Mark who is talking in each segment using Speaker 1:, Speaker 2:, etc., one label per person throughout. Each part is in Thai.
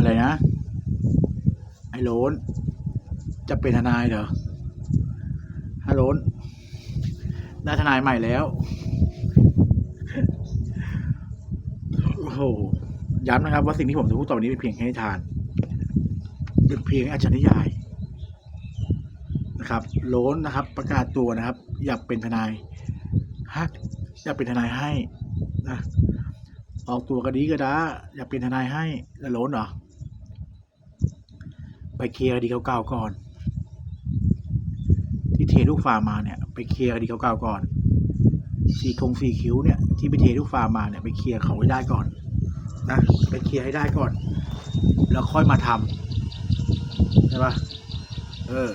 Speaker 1: อะไรนะ ไอ้โลนจะเป็นทนายเหรอฮัลโหลนได้ทนายใหม่แล้ว โอ้โห ย้ำนะครับว่าสิ่งที่ผมจะพูดต่อไปนี้เป็นเพียงแค่นิทาน เป็นเพียงอาจารย์นิยายนะครับ โลนนะครับ ประกาศตัวนะครับ อยากเป็นทนายฮักอยากเป็นทนายให้นะออกตัวก็ดีก็ได้อยากเป็นทนายให้แล้วโลนเหรอ ไปเคลียร์คดีเก่าๆก่อน ที่เทลูกฟามาเนี่ย ไปเคลียร์คดีเก่าๆก่อนสีคงสีคิ้วเนี่ยที่ไปเทลูกฟามาเนี่ยไปเคลียร์เขาให้ได้ก่อนนะไปเคลียร์ให้ได้ก่อน แล้วค่อยมาทำใช่ปะเออ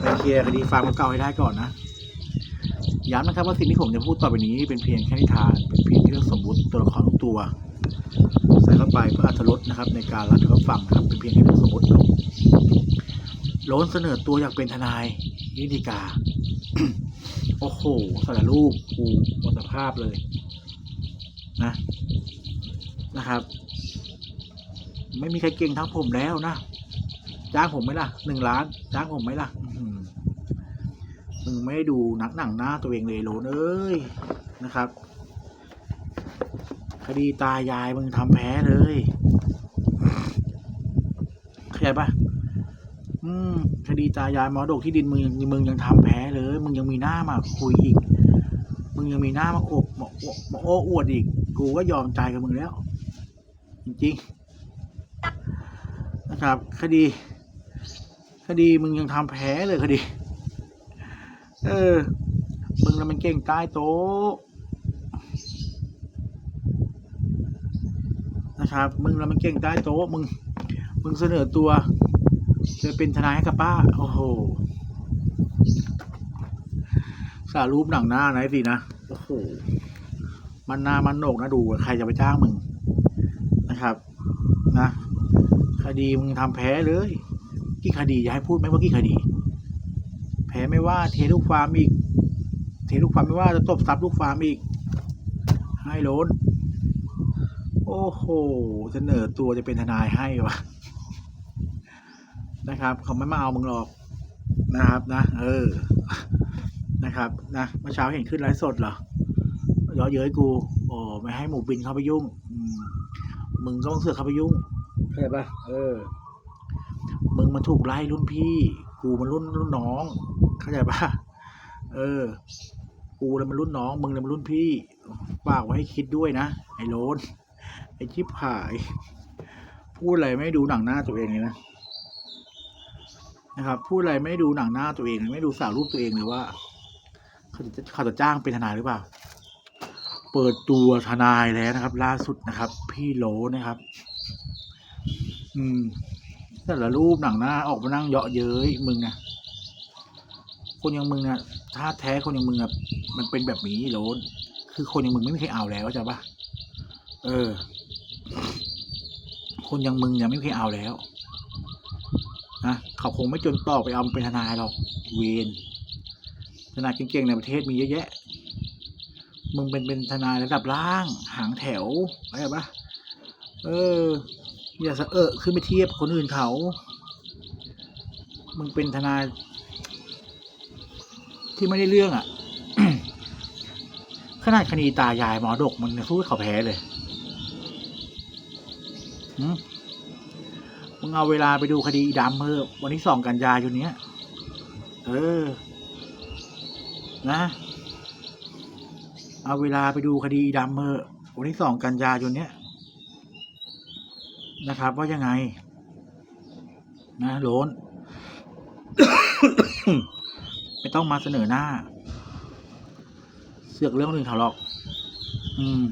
Speaker 1: ไปเคลียร์คดีฟาร์มเก่าให้ได้ก่อนนะย้ำนะครับว่าสิ่งที่ผมจะพูดต่อไปนี้เป็นเพียงแค่นิทานเป็นเพียงเรื่องสมมติตัวละครทุกตัว ใส่เข้าไปเพื่ออรรถรสนะครับ ในการรับฟังนะครับเป็นเพียงแค่สมมติโล้นเสนอตัวอยากเป็นทนายนิติกา โอ้โหสารรูปกูหมดสภาพเลย นะนะครับ ไม่มีใครเก่งเท่าผมแล้วนะจ้างผมไหมล่ะหนึ่งล้านจ้างผมไหมล่ะหือมึงไม่ดูนักหนังหน้าตัวเองเลยโลนเอ้ยนะครับ คดีตายายมึงทำแพ้เลยเข้าใจปะอืม คดีตายายมรดกที่ดินมึงมึงยังทำแพ้เลย มึงยังมีหน้ามาคุยอีก มึงยังมีหน้ามาอบมาโอ้มาโอ้อวดอีก กูก็ยอมใจกับมึงแล้ว จริงๆนะครับ คดี คดีมึงยังทำแพ้เลยคดี เออ มึงแล้วมันเก่งใต้โต๊ะ นะครับมึงแล้วมันเก่งใต้โต๊ะมึง มึงเสนอตัว จะเป็นทนายให้กับป้า โอ้โห สารูปหนังหน้าไหนสินะ โอ้โห มันหน้ามันโหนกนะดู ใครจะไปจ้างมึงนะครับ นะ คดีมึงทำแพ้เลยกี่คดีอย่าให้พูดไหมว่ากี่คดี แพ้ไม่ว่าเทลูกฟาร์มอีก เทลูกฟาร์มไม่ว่าจะตบซับลูกฟาร์มอีก ให้โลน โอ้โห เสนอตัวจะเป็นทนายให้วะนะครับเขาไม่มาเอามึงหรอกนะครับนะ เออ นะครับนะเมื่อเช้าเห็นขึ้นไลฟ์สดเหรอเยอเย้ยกู โอ้ไม่ให้หมูบินเข้าไปยุ่งมึงก็ต้องเสือกเข้าไปยุ่งเข้าใจปะเออ มึงมันถูกไล่รุ่นพี่ กูมันรุ่นรุ่นน้อง เข้าใจปะเออ กูเลยมันรุ่นน้อง มึงเลยมันรุ่นพี่ฝากไว้ให้คิดด้วยนะไอ้โลน ชิบหาย พูดอะไรไม่ดูหนังหน้าตัวเองเลยนะนะครับ พูดอะไรไม่ดูหนังหน้าตัวเอง ไม่ดูสาวรูปตัวเองเลยว่าเขาจะเขาจะจ้างเป็นทนายหรือเปล่า เปิดตัวทนายแล้วนะครับ ล่าสุดนะครับ พี่โลนะครับ อืมแต่ละรูปหนังหน้าออกมานั่งเยาะเย้ยมึงนะคนอย่างมึงนะถ้าแท้คนอย่างมึงอะมันเป็นแบบนี้โลนคือคนอย่างมึงไม่มีใครเอาแล้วเข้าใจปะเออ คนอย่างมึงยังไม่มีใครเอาแล้วนะเขาคงไม่จนต่อไปเอามึงเป็นทนายหรอกเวนทนายเก่งๆในประเทศมีเยอะแยะ มึงเป็นเป็นทนายระดับล่าง หางแถวอะไรปะเออ อย่าสะเอะขึ้นไปเทียบคนอื่นเขา มึงเป็นทนาย ที่ไม่ได้เรื่องอะขนาดคดีตายายหมอดกมันสู้เขาแพ้เลย มึงเอาเวลาไปดูคดีดำเพิ่มวันที่สองกันยายนเนี้ย เออ นะ เอาเวลาไปดูคดีดำเพิ่มวันที่สองกันยายนเนี้ยนะครับ ว่ายังไง นะโลนไม่ต้องมาเสนอหน้า เสือกเรื่องอื่นเขาหรอก อืม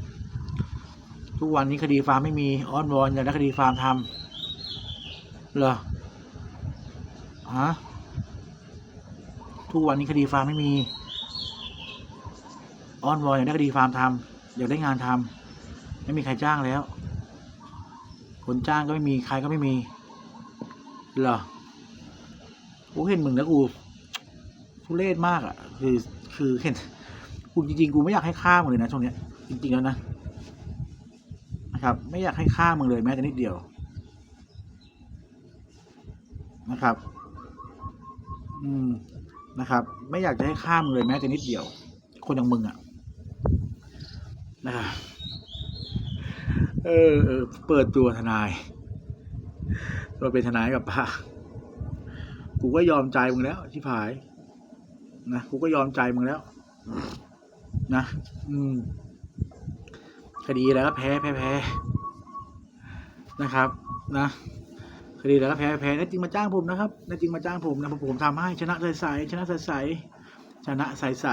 Speaker 1: ทุกวันนี้คดีฟาร์มไม่มีอ้อนวอนอยากได้คดีฟาร์มทำเหรอฮะทุกวันนี้คดีฟาร์มไม่มีอ้อนวอนอยากได้คดีฟาร์มทำอยากได้งานทำไม่มีใครจ้างแล้ว คนจ้างก็ไม่มีใครก็ไม่มีเหรอกูเห็นมึงแล้วกูทุเรศมากอะ คือคือเห็นกูจริงๆกูไม่อยากให้ฆ่ามึงเลยนะช่วงเนี้ยจริงๆแล้วนะ นะครับ ไม่อยากให้ฆ่ามึงเลยแม้แต่นิดเดียวนะครับ อืมนะครับ ไม่อยากจะให้ข้ามึงเลยแม้แต่นิดเดียว คนอย่างมึงอะนะเออเออเปิดตัวทนายเราเป็นทนายกับป้ากูก็ยอมใจมึงแล้วชิบหาย นะกูก็ยอมใจมึงแล้ว นะ อืม คดีแล้วก็แพ้แพ้แพ้นะครับ นะคดีแล้วก็แพ้แพ้นั่จริงมาจ้างผมนะครับนั่จริงมาจ้างผมนะผมผมทำให้ชนะใสใสชนะใสใสชนะใสใส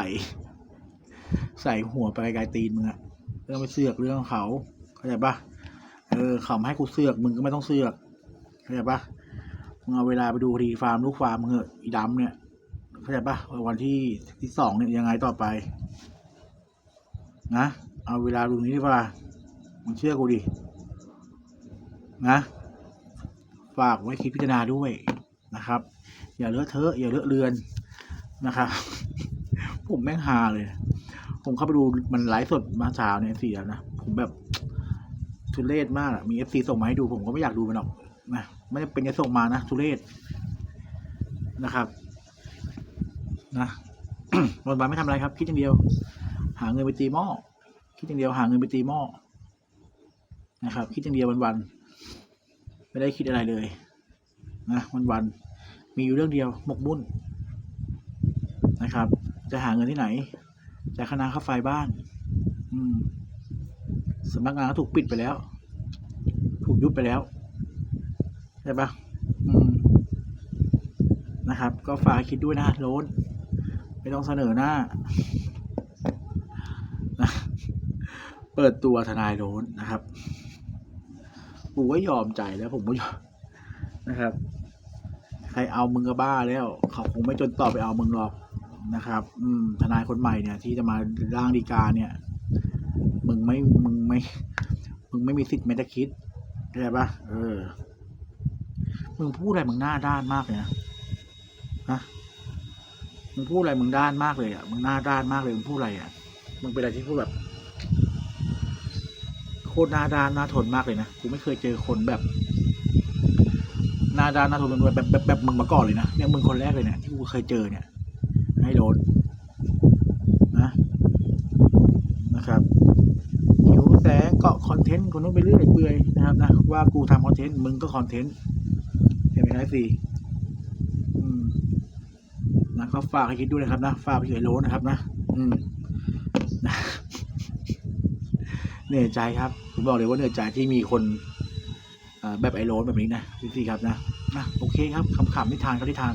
Speaker 1: ใส่หัวไปไกลตีนมึงอะเรื่องไปเสือกเรื่องของเขาเข้าใจปะเออเขาให้กูเสือกมึงก็ไม่ต้องเสือกเข้าใจปะมึงเอาเวลาไปดูคดีฟาร์มลูกฟาร์มมึงเหอะอีดำเนี่ยเข้าใจปะวันที่ที่สองเนี่ยยังไงต่อไป นะ เอาเวลาดูนี้ดีกว่ามึงเชื่อกูดิ นะ ฝากไว้คิดพิจารณาด้วยนะครับ อย่าเลอะเทอะอย่าเลอะเลือนนะครับ ผมแม่งฮาเลย ผมเข้าไปดูมันไลฟ์สดมาเช้าเนี่ยสี่แล้วนะ ผมแบบทุเรศมากมีเอฟซีส่งมาให้ดู ผมก็ไม่อยากดูมันหรอกนะไม่เป็นจะส่งมานะทุเรศนะครับ นะวันวันไม่ทำอะไรครับ คิดอย่างเดียว หาเงินไปตีหม้อ คิดอย่างเดียวหาเงินไปตีหม้อนะครับ คิดอย่างเดียววันๆไม่ได้คิดอะไรเลยนะวันๆมีอยู่เรื่องเดียวหมกมุ่นนะครับ จะหาเงินที่ไหนจ่ายค่าน้ำค่าไฟบ้าน อืมสำนักงานก็ถูกปิดไปแล้ว ถูกยุบไปแล้วใช่ปะอืมนะครับ ก็ฝากคิดด้วยนะโลนไม่ต้องเสนอหน้า นะ เปิดตัวทนายโลนนะครับกูก็ยอมใจแล้วผมก็ยอมนะครับ ใครเอามึงก็บ้าแล้ว เขาคงไม่จนต่อไปเอามึงหรอกนะครับ อืม ทนายคนใหม่เนี่ย ที่จะมาร่างดีกาเนี่ย มึงไม่มึงไม่มึงไม่มีสิทธิ์แม้แต่คิดเข้าใจปะเออ มึงพูดอะไรมึงหน้าด้านมากเลยนะฮะมึงพูดอะไรมึงด้านมากเลยอะมึงหน้าด้านมากเลยมึงพูดอะไรอะมึงเป็นอะไรที่พูดแบบ โคตรนาดานนาทนมากเลยนะกูไม่เคยเจอคนแบบนาดานนาทนแบบแบบแบบแบบมึงมาก่อนเลยนะเนี่ยมึงคนแรกเลยเนี่ยที่กูเคยเจอเนี่ย ให้โดนนะนะครับหิวแสงเกาะคอนเทนต์คนนู้นไปเรื่อยเปื่อยนะครับนะว่ากูทำคอนเทนต์มึงก็คอนเทนต์เห็นไหมครับสี่อืมนะก็ฝากให้คิดด้วยนะครับนะฝากไปถึงไอ้โลนะครับนะ อืม เหนื่อยใจครับผมบอกเลยว่าเหนื่อยใจที่มีคนแบบไอโรนแบบนี้นะพี่ๆครับนะนะโอเคครับขำๆนิทานก็นิทาน